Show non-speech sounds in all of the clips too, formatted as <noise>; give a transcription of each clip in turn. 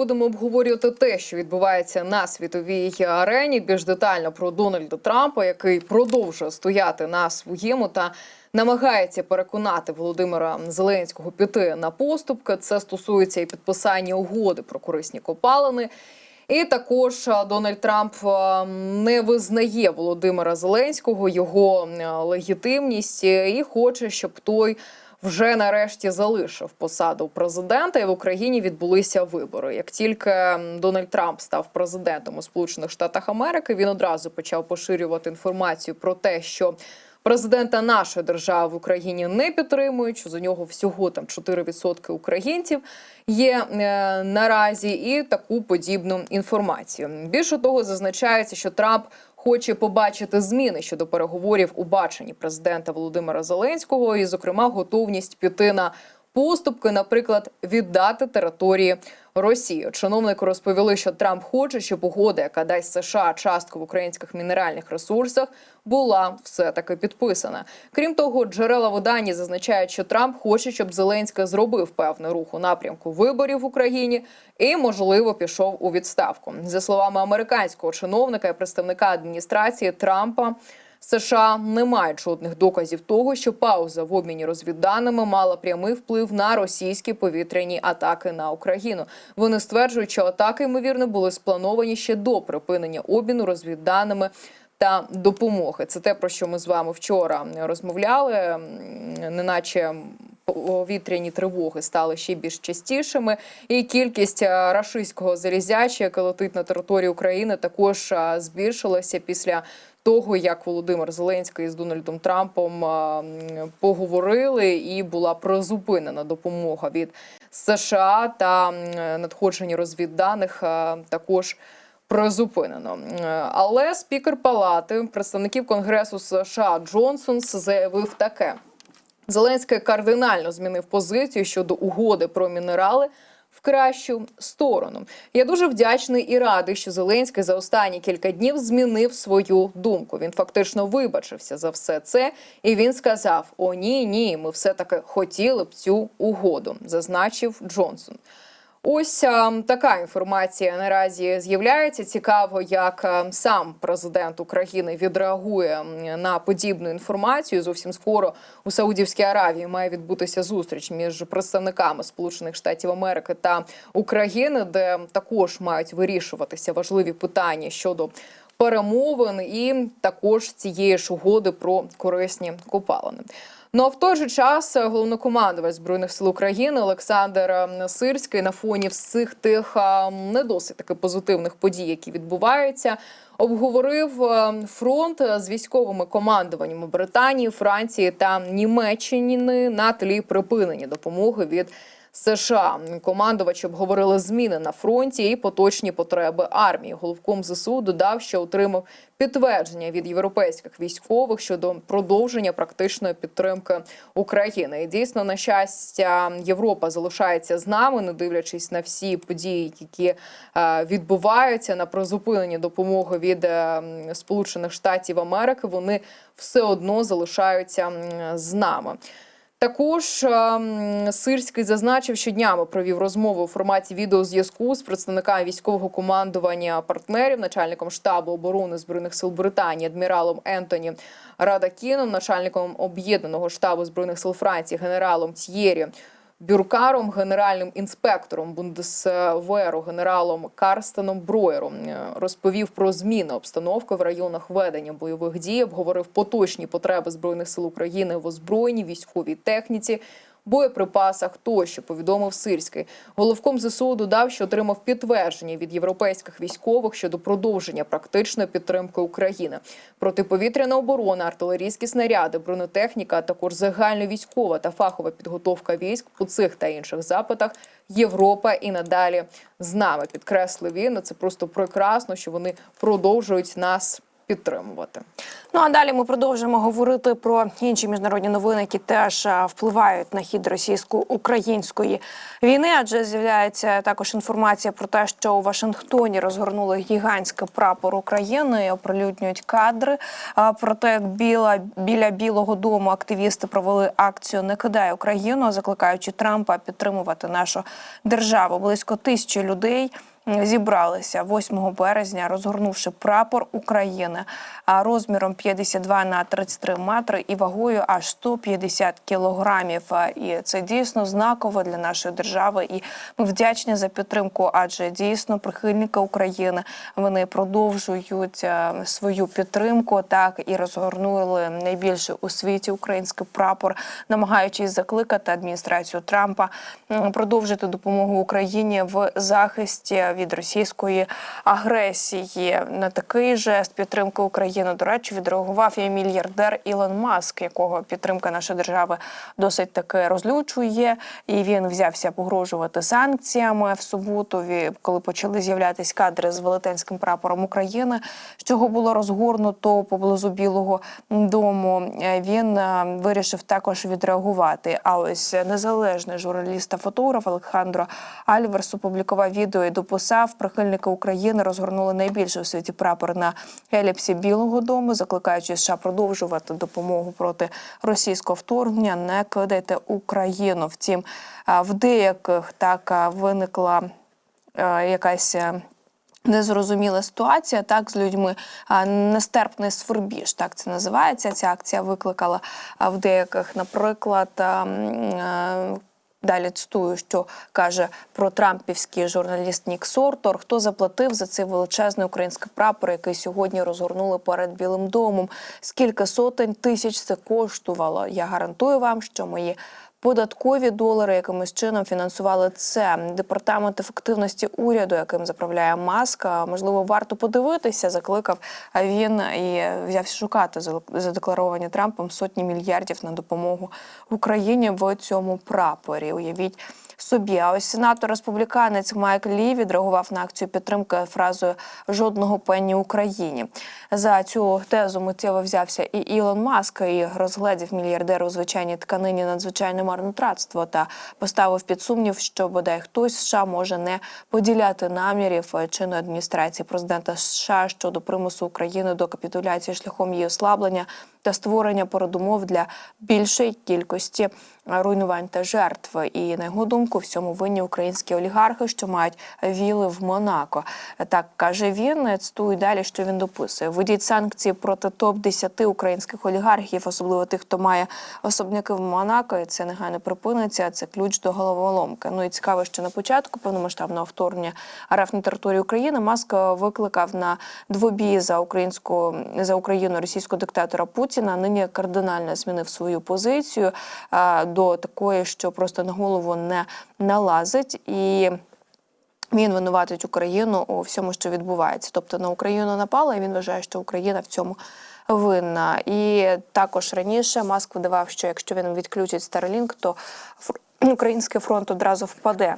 Будемо обговорювати те, що відбувається на світовій арені. Більш детально про Дональда Трампа, який продовжує стояти на своєму та намагається переконати Володимира Зеленського піти на поступки. Це стосується і підписання угоди про корисні копалини. І також Дональд Трамп не визнає Володимира Зеленського його легітимність і хоче, щоб той вже нарешті залишив посаду президента, і в Україні відбулися вибори. Як тільки Дональд Трамп став президентом у Сполучених Штатах Америки, він одразу почав поширювати інформацію про те, що президента нашої держави в Україні не підтримують. Що за нього всього там 4% українців є е, наразі, і таку подібну інформацію. Більше того, зазначається, що Трамп хоче побачити зміни щодо переговорів у баченні президента Володимира Зеленського, і, зокрема, готовність піти на поступки, наприклад, віддати території Росії. Чиновнику розповіли, що Трамп хоче, щоб угода, яка дасть США частку в українських мінеральних ресурсах, була все таки підписана. Крім того, джерела видання зазначають, що Трамп хоче, щоб Зеленський зробив певний рух у напрямку виборів в Україні і, можливо, пішов у відставку. За словами американського чиновника і представника адміністрації Трампа. США не мають жодних доказів того, що пауза в обміні розвідданими мала прямий вплив на російські повітряні атаки на Україну. Вони стверджують, що атаки ймовірно були сплановані ще до припинення обміну розвідданими. Та допомоги це те, про що ми з вами вчора розмовляли, неначе повітряні тривоги стали ще більш частішими, і кількість е, рашистського залізяча, яке летить на території України, також е, збільшилася після того, як Володимир Зеленський з Дональдом Трампом поговорили, і була призупинена допомога від США та надходження розвідданих також. Призупинено, але спікер палати представників конгресу США Джонсонс заявив таке: Зеленський кардинально змінив позицію щодо угоди про мінерали в кращу сторону. Я дуже вдячний і радий, що Зеленський за останні кілька днів змінив свою думку. Він фактично вибачився за все це, і він сказав: О, ні, ні, ми все таки хотіли б цю угоду, зазначив Джонсон. Ось а, така інформація наразі з'являється. Цікаво, як а, сам президент України відреагує на подібну інформацію. Зовсім скоро у Саудівській Аравії має відбутися зустріч між представниками Сполучених Штатів Америки та України, де також мають вирішуватися важливі питання щодо перемовин і також цієї ж угоди про корисні копалини. Ну а в той же час е, головнокомандувач збройних сил України Олександр е, Сирський на фоні всіх тих е, не досить таки позитивних подій, які відбуваються, обговорив е, фронт з військовими командуваннями Британії, Франції та Німеччини на тлі припинення допомоги від. США командувачі обговорили зміни на фронті і поточні потреби армії. Головком ЗСУ додав, що отримав підтвердження від європейських військових щодо продовження практичної підтримки України. І дійсно, на щастя, Європа залишається з нами, не дивлячись на всі події, які е, відбуваються на призупинення допомоги від е, Сполучених Штатів Америки. Вони все одно залишаються з нами. Також ем, Сирський зазначив, що днями провів розмову у форматі відеозв'язку з представниками військового командування партнерів, начальником штабу оборони збройних сил Британії, адміралом Ентоні Радакіном, начальником об'єднаного штабу збройних сил Франції, генералом Т'єрі. Бюркаром, генеральним інспектором Бундесверу, генералом Карстеном Броєром Е, розповів про зміни обстановки в районах ведення бойових дій, обговорив поточні потреби збройних сил України в озброєнні, військовій техніці. Боєприпасах тощо повідомив Сирський. Головком ЗСУ додав, що отримав підтвердження від європейських військових щодо продовження практичної підтримки України. Протиповітряна оборона, артилерійські снаряди, бронетехніка, а також загальновійськова та фахова підготовка військ по цих та інших запитах. Європа і надалі з нами підкреслив він. Це просто прекрасно, що вони продовжують нас підтримувати. Ну а далі ми продовжимо говорити про інші міжнародні новини, які теж впливають на хід російсько-української війни. Адже з'являється також інформація про те, що у Вашингтоні розгорнули гігантський прапор України і оприлюднюють кадри. Про те, як біла біля Білого Дому активісти провели акцію Не кидай Україну, закликаючи Трампа підтримувати нашу державу. Близько тисячі людей зібралися 8 березня, розгорнувши прапор України розміром 52 на 33 метри і вагою аж 150 кілограмів. І це дійсно знаково для нашої держави. І ми вдячні за підтримку, адже дійсно прихильники України вони продовжують е, свою підтримку. Так і розгорнули найбільший у світі український прапор, намагаючись закликати адміністрацію Трампа продовжити допомогу Україні в захисті від російської агресії. На такий жест підтримки України, до речі, відреагував і мільярдер Ілон Маск, якого підтримка нашої держави досить таки розлючує. І він взявся погрожувати санкціями в суботу, ві- коли почали з'являтися кадри з велетенським прапором України, з чого було розгорнуто поблизу Білого Дому. Е, Він е, вирішив також відреагувати. А ось незалежний журналіст та фотограф Олександро Альверс опублікував відео і дописав, прихильники України розгорнули найбільший у світі прапор на еліпсі Білого Дому, закликаючи США продовжувати допомогу проти російського вторгнення. Не кидайте Україну. Втім, в деяких так виникла якась. е, Незрозуміла ситуація так з людьми. Нестерпний свербіж, так це називається. Ця акція викликала а, в деяких, наприклад, е, Далі цитую, що каже про трампівський журналіст Нік Сортор. Хто заплатив за цей величезний український прапор, який сьогодні розгорнули перед Білим домом? Скільки сотень тисяч це коштувало? Я гарантую вам, що мої податкові долари якимось чином фінансували це. Департамент ефективності уряду, яким заправляє маска. Можливо, варто подивитися. Закликав він і взявся шукати задекларовані Трампом сотні мільярдів на допомогу Україні в цьому прапорі. Уявіть. Собі, а ось сенатор республіканець Майк Лі відреагував на акцію підтримки фразою жодного пенні Україні. За цю тезу миттєво взявся і Ілон Маск і розгледів мільярдеру у звичайній тканині надзвичайне марнотратство та поставив під сумнів, що бодай хтось США може не поділяти намірів чинної адміністрації президента США щодо примусу України до капітуляції шляхом її ослаблення та створення передумов для більшої кількості руйнувань та жертв. І на його думку, всьому винні українські олігархи, що мають віли в Монако. Так каже він. Цитую далі, що він дописує: введіть санкції проти топ 10 українських олігархів, особливо тих, хто має особняки в Монако. І це негайно припиниться. Це ключ до головоломки. Ну і цікаво, що на початку повномасштабного вторгнення РФ на територію України Маск викликав на двобій за українську за Україну російського диктатора Путіна. Нині кардинально змінив свою позицію до такої, що просто на голову не налазить і. Він винуватить Україну у всьому, що відбувається. Тобто на Україну напала, і він вважає, що Україна в цьому винна. І також раніше Маск видавав, що якщо він відключить Starlink, то <clears throat> український фронт одразу впаде.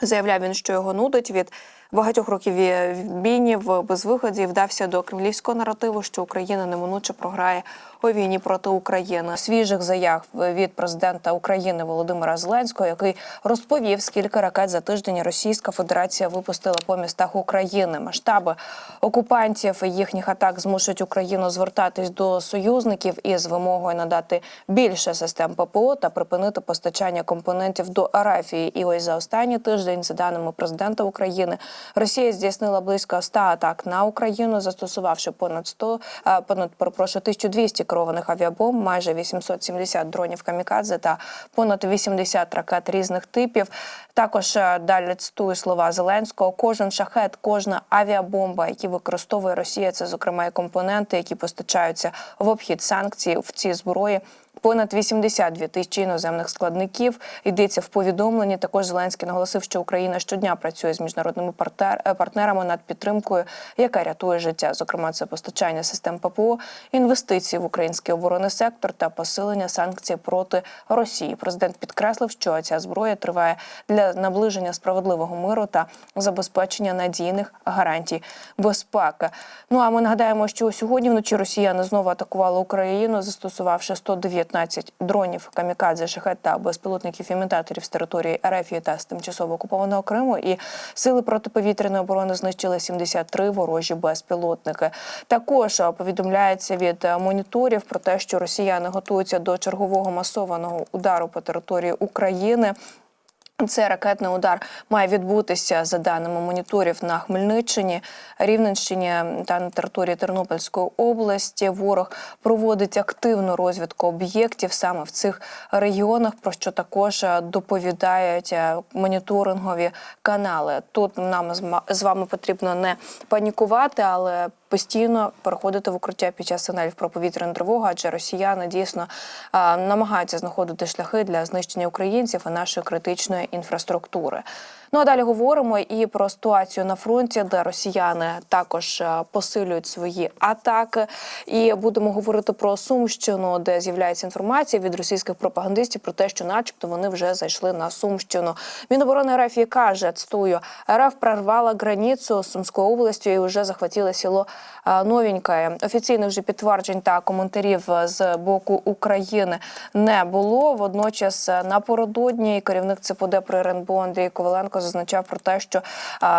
Заявляв він, що його нудить від багатьох років ві- бійні в безвиході вдався до кремлівського наративу, що Україна неминуче програє у війні проти України. Свіжих заяв від президента України Володимира Зеленського, який розповів, скільки ракет за тиждень Російська Федерація випустила по містах України. Масштаби окупантів і їхніх атак змушують Україну звертатись до союзників із вимогою надати більше систем ППО та припинити постачання компонентів до Арафії. І ось за останній тиждень, за даними президента України, Росія здійснила близько 100 атак на Україну, застосувавши понад 100, а, понад перепрошую, 1200 керованих авіабомб, майже 870 дронів камікадзе та понад 80 ракет різних типів. Також е, далі цитую слова Зеленського: кожен шахет, кожна авіабомба, які використовує Росія, це зокрема і компоненти, які постачаються в обхід санкцій в ці зброї. Понад 82 тисячі іноземних складників йдеться в повідомленні. Також Зеленський наголосив, що Україна щодня працює з міжнародними е, партнерами над підтримкою, яка рятує життя. Зокрема, це постачання систем ППО, інвестиції в український оборонний сектор та посилення санкцій проти Росії. Президент підкреслив, що ця зброя триває для наближення справедливого миру та забезпечення надійних гарантій безпеки. Ну а ми нагадаємо, що сьогодні вночі росіяни знову атакували Україну, застосувавши 119 дронів камікадзе, шахет та безпілотників імітаторів з території РФ та з тимчасово окупованого Криму. І сили протиповітряної оборони знищили 73 ворожі безпілотники. Також повідомляється від е, моніторів про те, що росіяни готуються до чергового масованого удару по території України. Цей ракетний удар має відбутися за даними моніторів на Хмельниччині, Рівненщині та на території Тернопільської області. Ворог проводить активну розвідку об'єктів саме в цих регіонах, про що також е, доповідають е, моніторингові канали. Тут нам з вами потрібно не панікувати, але постійно переходити в укриття під час сигналів про повітряну тривогу, адже росіяни дійсно а, намагаються знаходити шляхи для знищення українців і нашої критичної інфраструктури. Ну а далі говоримо і про ситуацію на фронті, де росіяни також посилюють свої атаки. І будемо говорити про Сумщину, де з'являється інформація від російських пропагандистів про те, що, начебто, вони вже зайшли на Сумщину. Міноборони РФ каже, цитую, РФ прорвала границю з Сумською областю і вже захватила село е, Новеньке. Офіційних вже підтверджень та коментарів з боку України не було. Водночас е, напередодні керівник ЦПД при РНБО Андрій Коваленко зазначав про те, що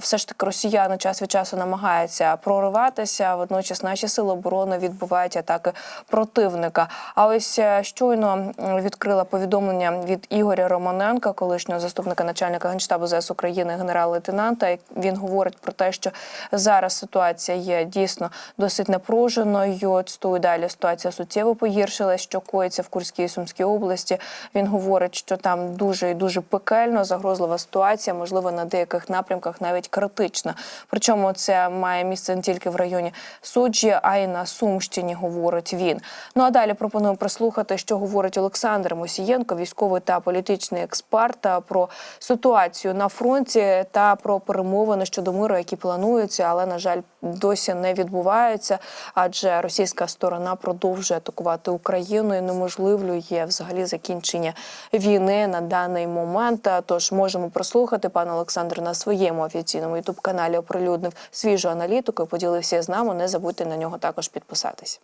все ж таки росіяни час від часу намагаються прориватися. Водночас наші сили оборони відбувають атаки противника. А ось е, щойно відкрила повідомлення від Ігоря Романенка, колишнього заступника начальника генштабу ЗС України, генерал-лейтенанта. Він говорить про те, що зараз ситуація є дійсно досить напруженою. Цитую далі ситуація суттєво погіршилась, що коїться в Курській і Сумській області. Він говорить, що там дуже і дуже пекельно загрозлива ситуація, можливо, на деяких напрямках навіть критична. Причому це має місце не тільки в районі суджі, а й на Сумщині, говорить він. Ну а далі пропоную прослухати, що говорить Олександр Мосієнко, військовий та політичний експерт, про ситуацію на фронті та про перемовини щодо миру, які плануються, але на жаль, досі не відбуваються, адже російська сторона продовжує атакувати Україну і неможливлює взагалі закінчення війни на даний момент. Тож можемо прослухати пан Олександр на своєму офіційному ютуб каналі оприлюднив свіжу аналітику. Поділився з нами. Не забудьте на нього також підписатись.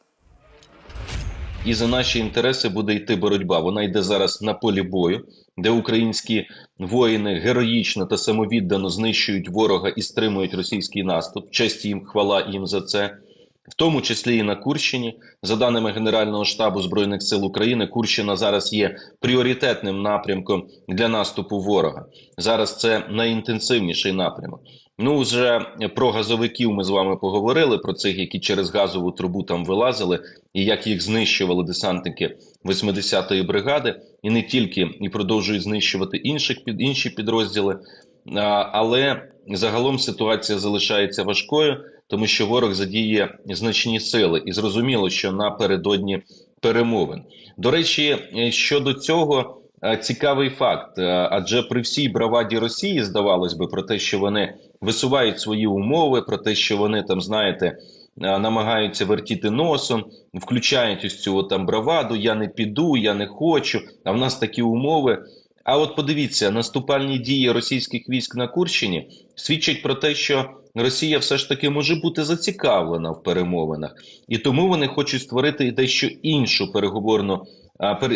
І за наші інтереси буде йти боротьба. Вона йде зараз на полі бою, де українські воїни героїчно та самовіддано знищують ворога і стримують російський наступ. Честь їм, хвала їм за це. В тому числі і на Курщині, за даними Генерального штабу збройних сил України, Курщина зараз є пріоритетним напрямком для наступу ворога. Зараз це найінтенсивніший напрямок. Ну вже про газовиків ми з вами поговорили про цих, які через газову трубу там вилазили, і як їх знищували десантники 80-ї бригади, і не тільки і продовжують знищувати інших під інші підрозділи. Але загалом ситуація залишається важкою, тому що ворог задіє значні сили, і зрозуміло, що напередодні перемовин. До речі, е, щодо цього. е, Цікавий факт, е, адже при всій браваді Росії здавалось би про те, що вони висувають свої умови, про те, що вони там знаєте намагаються вертіти носом, включають ось цю там браваду. Я не піду, я не хочу. А в нас такі умови. А от подивіться, наступальні дії російських військ на Курщині свідчать про те, що Росія все ж таки може бути зацікавлена в перемовинах, і тому вони хочуть створити дещо іншу переговорну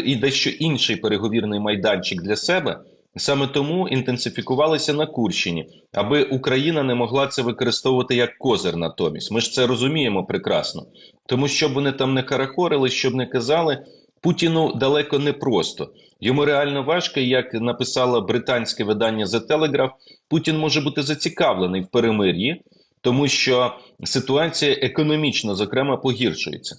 і дещо інший переговірний майданчик для себе. Саме тому інтенсифікувалися на Курщині, аби Україна не могла це використовувати як козир натомість. Ми ж це розуміємо прекрасно. Тому щоб вони там не карахорили, щоб не казали, Путіну далеко не просто. Йому реально важко, як написало британське видання The Telegraph, Путін може бути зацікавлений в перемир'ї, тому що ситуація економічно, зокрема, погіршується.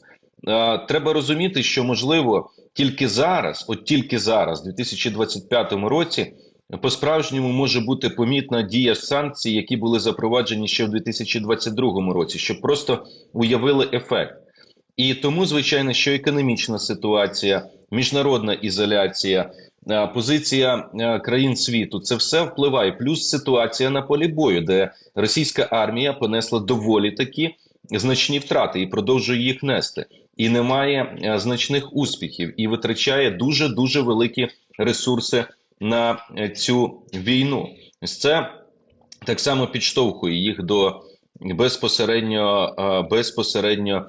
Треба розуміти, що можливо тільки зараз, от тільки зараз, у 2025 році, по-справжньому може бути помітна дія санкцій, які були запроваджені ще в 2022 році, щоб просто уявили ефект. І тому, звичайно, що економічна ситуація міжнародна ізоляція, е, позиція е, країн світу це все впливає. Плюс ситуація на полі бою, де російська армія понесла доволі такі значні втрати і продовжує їх нести, і не має е, значних успіхів, і витрачає дуже дуже великі ресурси на цю війну. Це так само підштовхує їх до безпосередньо, е, безпосередньо е,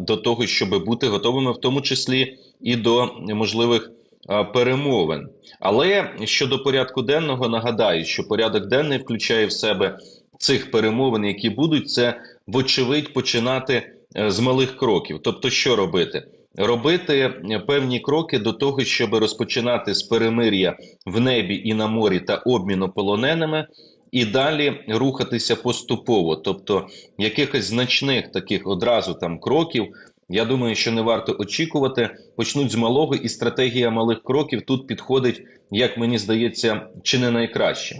до того, щоб бути готовими, в тому числі і до можливих е, перемовин. Але щодо порядку денного, нагадаю, що порядок денний включає в себе цих перемовин, які будуть, це вочевидь починати з малих кроків. Тобто, що робити? Робити певні кроки до того, щоб розпочинати з перемир'я в небі і на морі та обміну полоненими, і далі рухатися поступово. Тобто, якихось значних таких одразу там кроків. Я думаю, що не варто очікувати. Почнуть з малого, і стратегія малих кроків тут підходить, як мені здається, чи не найкраще.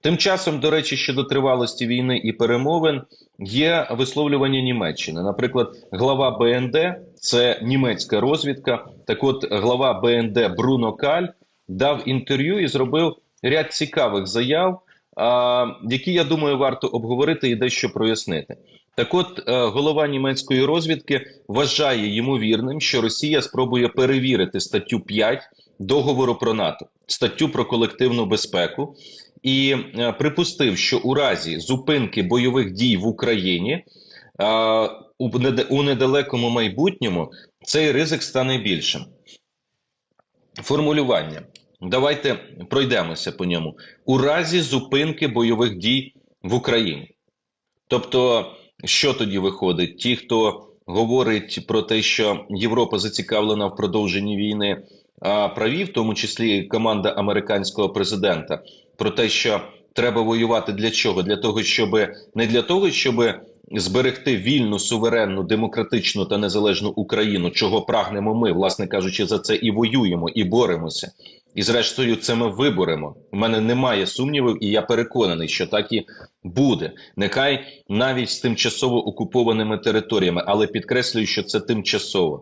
Тим часом, до речі, щодо тривалості війни і перемовин є висловлювання Німеччини. Наприклад, глава БНД це німецька розвідка. Так, от глава БНД Бруно Каль дав інтерв'ю і зробив ряд цікавих заяв, які я думаю варто обговорити і дещо прояснити. Так, от е, голова німецької розвідки вважає ймовірним, що Росія спробує перевірити статтю 5 договору про НАТО, статтю про колективну безпеку, і е, припустив, що у разі зупинки бойових дій в Україні у недалекому майбутньому цей ризик стане більшим. Формулювання. Давайте пройдемося по ньому. У разі зупинки бойових дій в Україні. Тобто, що тоді виходить? Ті, хто говорить про те, що Європа зацікавлена в продовженні війни, а праві, в тому числі команда американського президента, про те, що треба воювати для чого? Для того, щоб не для того, щоб зберегти вільну, суверенну, демократичну та незалежну Україну, чого прагнемо ми, власне кажучи, за це і воюємо, і боремося. І зрештою, це ми виборемо. У мене немає сумнівів, і я переконаний, що так і буде. Нехай навіть з тимчасово окупованими територіями, але підкреслюю, що це тимчасово.